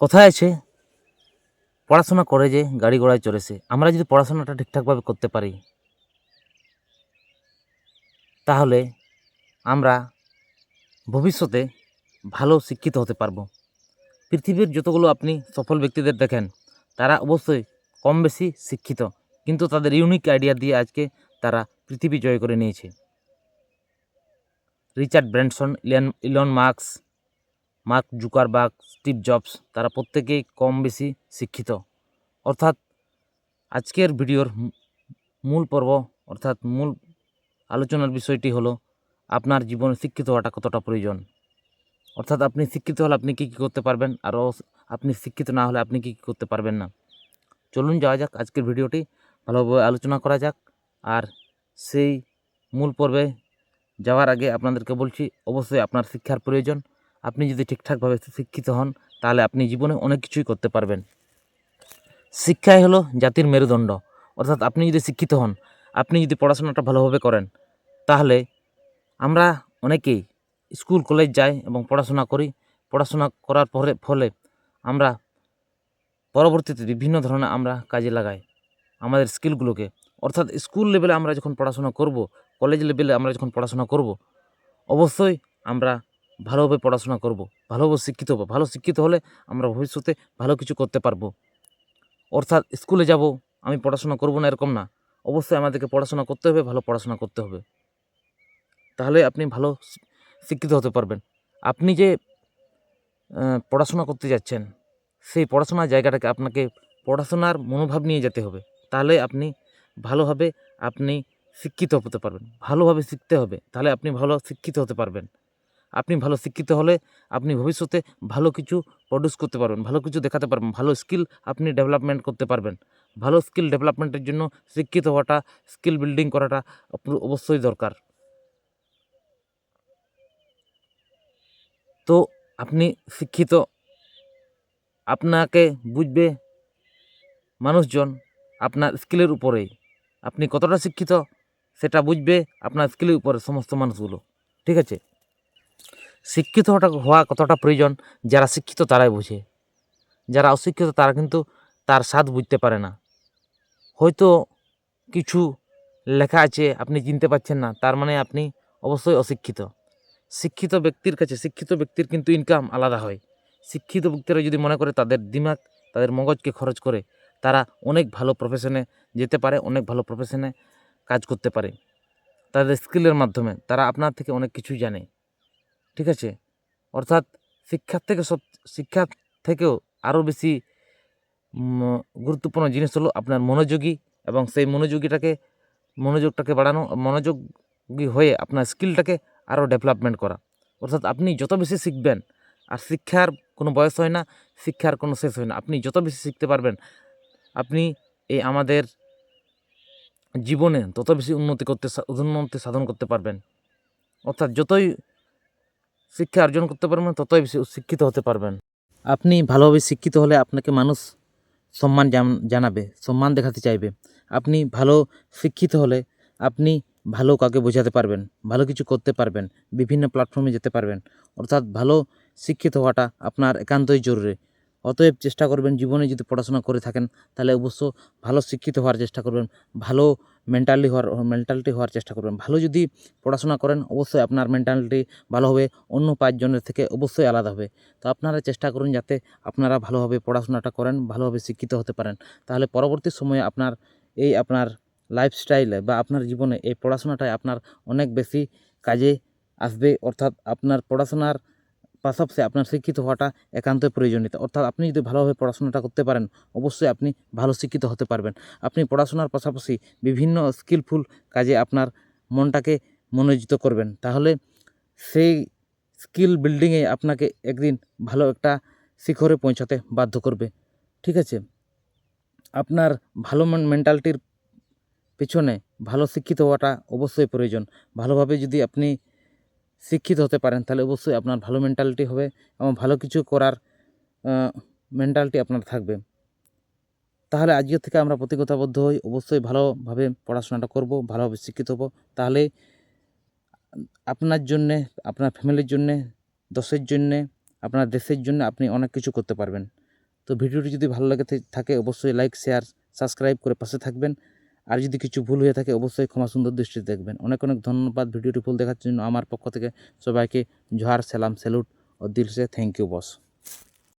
কথায় আছে? পড়াশোনা করে যে গাড়ি ঘোড়ায় চড়েছে। আমরা যদি পড়াশোনাটা ঠিকঠাকভাবে করতে পারি, তাহলে আমরা ভবিষ্যতে ভালো শিক্ষিত হতে পারব। পৃথিবীর যতগুলো আপনি সফল ব্যক্তিদের দেখেন, তারা অবশ্যই কম বেশি শিক্ষিত। কিন্তু তাদের ইউনিক আইডিয়া দিয়ে আজকে তারা পৃথিবী জয় করে নিয়েছে। Richard Branson, Elon, Elon Musk Mark Zuckerberg, Steve Jobs, তারা প্রত্যেকেই কম বেশি শিক্ষিত। অর্থাৎ আজকের ভিডিওর মূল পর্ব, অর্থাৎ মূল আলোচনার বিষয়টি হলো, আপনার জীবনে শিক্ষিত হওয়াটা কতটা প্রয়োজন? অর্থাৎ আপনি শিক্ষিত হলে আপনি কী কী করতে পারবেন? আর আপনি শিক্ষিত না হলে আপনি কী কী করতে পারবেন না? চলুন যাওয়া যাক আজকের ভিডিওটি, ভালোভাবে আলোচনা করা যাক। আর সেই মূল পর্বে যাওয়ার আগে আপনাদেরকে বলছি, অবশ্যই আপনার শিক্ষার প্রয়োজন। আপনি যদি ঠিকঠাকভাবে শিক্ষিত হন, তাহলে আপনি জীবনে অনেক কিছুই করতে পারবেন। শিক্ষাই হলো জাতির মেরুদণ্ড। অর্থাৎ আপনি যদি শিক্ষিত হন, আপনি যদি পড়াশোনাটা ভালোভাবে করেন, তাহলে আমরা অনেকেই স্কুল, কলেজ যাই এবং পড়াশোনা করি। পড়াশোনা করার পরে, ফলে আমরা পরবর্তীতে বিভিন্ন ধরনের আমরা কাজে লাগাই আমাদের স্কিলগুলোকে। অর্থাৎ স্কুল লেভেলে আমরা যখন পড়াশোনা করব, কলেজ লেভেলে আমরা যখন পড়াশোনা করব, অবশ্যই আমরা ভালোভাবে পড়াশোনা করব, ভালোভাবে শিক্ষিত হব। ভালো শিক্ষিত হলে আমরা ভবিষ্যতে ভালো কিছু করতে পারব। অর্থাৎ স্কুলে যাব, আমি পড়াশোনা করব না, এরকম না। অবশ্যই আমাদেরকে পড়াশোনা করতে হবে, ভালো পড়াশোনা করতে হবে। তাহলে আপনি ভালো শিক্ষিত হতে পারবেন। আপনি যে পড়াশোনা করতে যাচ্ছেন, সেই পড়াশোনার জায়গাটাকে আপনাকে পড়াশোনার মনোভাব নিয়ে যেতে হবে। তাহলে আপনি ভালোভাবে আপনি শিক্ষিত হতে পারবেন। ভালোভাবে শিখতে হবে। তাহলে আপনি ভালো শিক্ষিত হতে পারবেন। আপনি ভালো শিক্ষিত হলে আপনি ভবিষ্যতে ভালো কিছু প্রডিউস করতে পারবেন, ভালো কিছু দেখাতে পারবেন, ভালো স্কিল আপনি ডেভেলপমেন্ট করতে পারবেন। ভালো স্কিল ডেভেলপমেন্টের জন্য শিক্ষিত হওয়াটা স্কিল বিল্ডিং করাটা অপ- অবশ্যই দরকার। তো আপনি শিক্ষিত, আপনাকে বুঝবে মানুষজন আপনার স্কিলের উপরেই আপনি কতটা শিক্ষিত সেটা বুঝবে আপনার স্কিলের উপরে সমস্ত মানুষগুলো, ঠিক আছে? শিক্ষিত হওয়া কতটা প্রয়োজন, যারা শিক্ষিত তারাই বোঝে। যারা অশিক্ষিত তারা কিন্তু তার স্বাদ বুঝতে পারে না। হয়তো কিছু লেখা আছে আপনি চিনতে পারছেন না, তার মানে আপনি অবশ্যই অশিক্ষিত। শিক্ষিত ব্যক্তির কাছে, শিক্ষিত ব্যক্তির কিন্তু ইনকাম আলাদা হয়। শিক্ষিত ব্যক্তিরা যদি মনে করে তাদের দিমাগ, তাদের মগজকে খরচ করে, তারা অনেক ভালো প্রফেশনে যেতে পারে, অনেক ভালো প্রফেশনে কাজ করতে পারে। তাদের স্কিলের মাধ্যমে, তারা আপনার থেকে অনেক কিছুই জানে। ঠিক আছে? অর্থাৎ শিক্ষার থেকে সব শিক্ষার থেকেও আরও বেশি গুরুত্বপূর্ণ জিনিস হলো আপনার মনোযোগী এবং সেই মনোযোগীটাকে, মনোযোগটাকে বাড়ানো, মনোযোগী হয়ে আপনার স্কিলটাকে আরও ডেভেলপমেন্ট করা। অর্থাৎ আপনি যত বেশি শিখবেন, আর শিক্ষার কোনো বয়স হয় না, শিক্ষার কোনো শেষ হয় না, আপনি যত বেশি শিখতে পারবেন, আপনি এই আমাদের জীবনে তত বেশি উন্নতি করতে উন্নতি সাধন করতে পারবেন। অর্থাৎ যতই শিক্ষা অর্জন করতে পারবেন, ততই বেশি শিক্ষিত হতে পারবেন। আপনি ভালোভাবে শিক্ষিত হলে আপনাকে মানুষ সম্মান জানাবে, সম্মান দেখাতে চাইবে। আপনি ভালো শিক্ষিত হলে আপনি ভালো কাউকে বোঝাতে পারবেন, ভালো কিছু করতে পারবেন, বিভিন্ন প্ল্যাটফর্মে যেতে পারবেন। অর্থাৎ ভালো শিক্ষিত হওয়াটা আপনার একান্তই জরুরি। অতএব চেষ্টা করবেন, জীবনে যদি পড়াশোনা করে থাকেন, তাহলে অবশ্য ভালো শিক্ষিত হওয়ার চেষ্টা করবেন, ভালো মেন্টালি হওয়ার মেন্টালিটি হওয়ার চেষ্টা করবেন। ভালো যদি পড়াশোনা করেন, অবশ্যই আপনার মেন্টালিটি ভালো হবে, অন্য পাঁচজনের থেকে অবশ্যই আলাদা হবে। তো আপনারা চেষ্টা করুন যাতে আপনারা ভালোভাবে পড়াশোনাটা করেন, ভালোভাবে শিক্ষিত হতে পারেন। তাহলে পরবর্তী সময়ে আপনার এই আপনার লাইফস্টাইলে বা আপনার জীবনে এই পড়াশোনাটাই আপনার অনেক বেশি কাজে আসবে। অর্থাৎ আপনার পড়াশোনার পাশাপাশি আপনার শিক্ষিত হওয়াটা একান্তই প্রয়োজনীয়তা। অর্থাৎ আপনি যদি ভালোভাবে পড়াশোনাটা করতে পারেন, অবশ্যই আপনি ভালো শিক্ষিত হতে পারবেন। আপনি পড়াশোনার পাশাপাশি বিভিন্ন স্কিলফুল কাজে আপনার মনটাকে মনোযোজিত করবেন। তাহলে সেই স্কিল বিল্ডিংয়ে আপনাকে একদিন ভালো একটা শিখরে পৌঁছাতে বাধ্য করবে। ঠিক আছে? আপনার ভালো মেন্টালিটির পেছনে ভালো শিক্ষিত হওয়াটা অবশ্যই প্রয়োজন। ভালোভাবে যদি আপনি শিক্ষিত হতে পারেন, তাহলে অবশ্যই আপনার ভালো মেন্টালিটি হবে এবং ভালো কিছু করার মেন্টালিটি আপনার থাকবে। তাহলে আজকের থেকে আমরা প্রতিজ্ঞতাবদ্ধ হই, অবশ্যই ভালোভাবে পড়াশোনাটা করব, ভালোভাবে শিক্ষিত হব। তাহলে আপনার জন্যে, আপনার ফ্যামিলির জন্যে, দেশের জন্যে, আপনার দেশের জন্য আপনি অনেক কিছু করতে পারবেন। তো ভিডিওটি যদি ভালো লাগে থাকে, অবশ্যই লাইক শেয়ার সাবস্ক্রাইব করে পাশে থাকবেন। আর যদি কিছু ভুল হয়ে থাকে, অবশ্যই ক্ষমা সুন্দর দৃষ্টিতে দেখবেন। অনেক অনেক ধন্যবাদ ভিডিওটি ফুল দেখার জন্য। আমার পক্ষ থেকে সবাইকে জোহার, সালাম, স্যালুট ও দিল সে থ্যাংক ইউ বস।